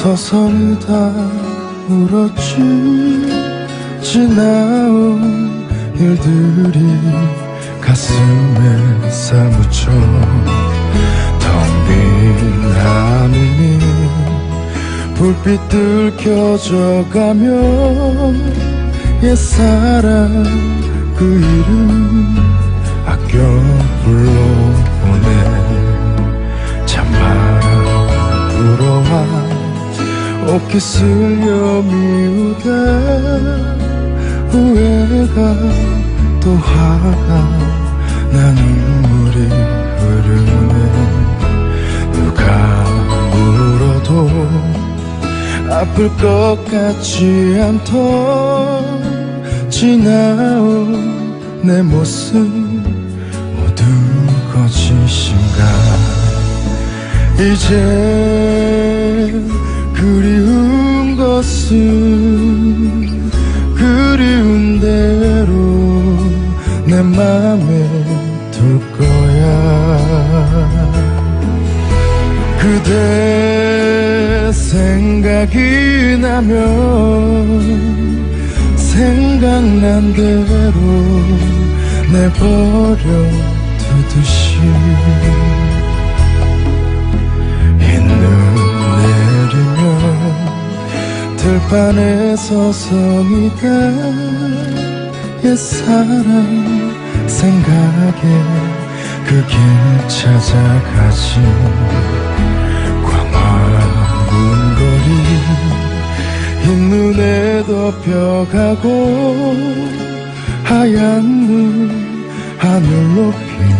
서성이다 울었지. 지나온 일들이 가슴에 사무쳐. 텅빈 하늘이 불빛들 켜져가면 옛사랑 그 이름 옷깃을 여미우다 후회가 또 화가 나 눈물이 흐르네. 누가 물어도 아플 것 같지 않던 지나온 내 모습 모두 거짓인가? 이제 그리운 것은 그리운 대로 내 맘에 둘 거야. 그대 생각이 나면 생각난 대로 내버려 두듯이 들판에 서 성이다 옛사랑 생각에 그길 찾아가지. 광화문 거리 흰눈에 덮여가고 하얀 눈 하늘 높이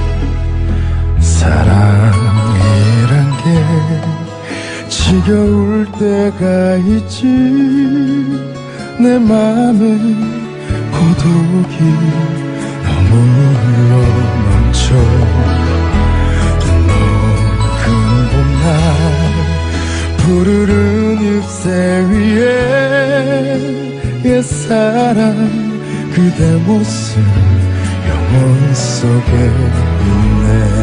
사랑이란 게 지겨울 때가 있지. 내 맘에 고독이 너무 넘쳐 녹은 봄날 푸르른 잎새 위에 옛사랑 그대 모습 영혼 속에 있네